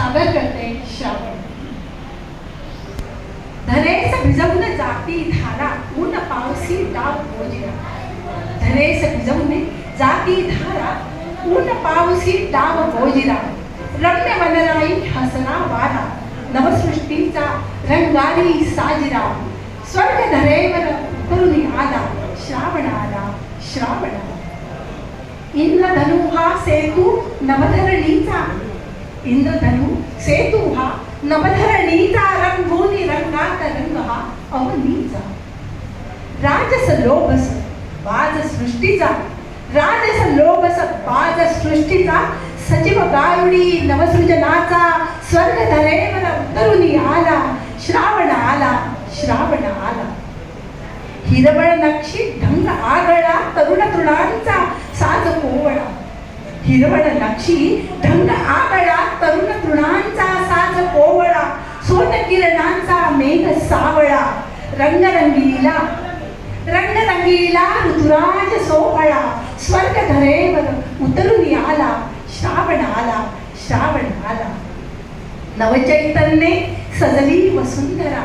सादर करते श्रावण. धरेस भिजवून जाती धारा ऊन पावसी डाव मोजिरा धरेस भिजवून जाती धारा ऊन पावसी डाव मोजिरा रम्य वनराई हसना वारा नवसृष्टीचा रंगारी साजिरा. स्वर्ग धरेवर करून आला श्रावणाला आला श्रावण. आला हा सेतू नवधरणीचा इंद्रधनु सेतु हा नवधरणीचा रंगोनी रंगात रंग हा अवनीचा राजस लोभस बाज सृष्टीचा राजस लोभस बाज सृष्टीचा सजीव गारुडी नवसृजनाचा स्वर्ग धरेवर उतरुनी आला श्रावण आला श्रावण आला हिरवळ नक्षी ढंग आगळा तरुण तृणांचा साज कोवळा हिरवळ नक्षी ढंग आगळा तरुण तृणांचा साज कोवळा सोन किरणांचा मेघ सावळा. रंगरंगीला रंगरंगीला ऋतुराज सोहळा. स्वर्ग धरेवर उतरून आला श्रावण आला श्रावण आला. नवचैतन्ये सजली वसुंधरा.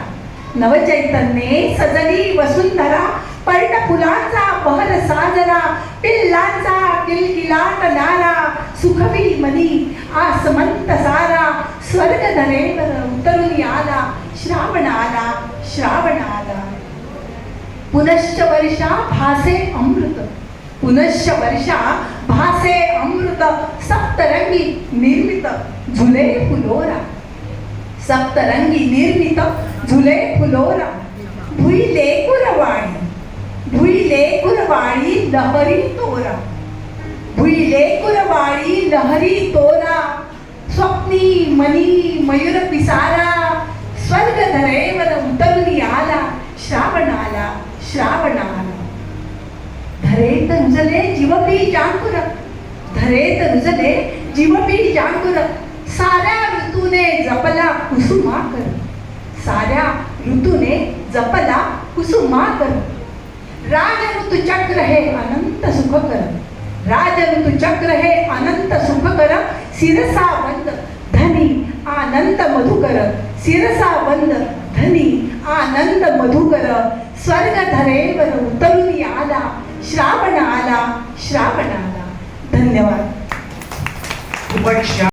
नवचैतन्ये सजली वसुंधरा. पर्ण फुलांचा बहर साजरा पिल्लांचा किलकिलाट नारा सुखवी मनी आसमंत सारा स्वर्ग धरेवर उतरून आला श्रावण आला श्रावण आला पुनश्च वर्षा भासे अमृत पुनश्च वर्षा भासे अमृत सप्तरंगी निर्मित झुले फुलोरा. सप्तरंगी निर्मित झुले फुलोरा. भुईले कुरवाणी भुईले कुरवाणी लहरी तोरा. भुईले कुरवाणी लहरी तोरा स्वप्नी मनी मयूर पिसारा स्वर्ग धरेवर उतरली आला श्रावण आला श्रावण आला धरेत रुजले जीवपी जांकुर धरेत रुजले जीवपी जांकुर साऱ्या ऋतूने जपला कुसुमा कर साऱ्या ऋतूने जपला कुसुमाकर. राज ऋतू चक्र हे अनंत सुखकर कर ऋतू चक्र हे अनंत सुखकर शिरसा बंद धनी आनंद मधुकर. शिरसा बंद धनी आनंद मधुकर. स्वर्ग धरेवर उतरून आला श्रावण आला श्रावण आला धन्यवाद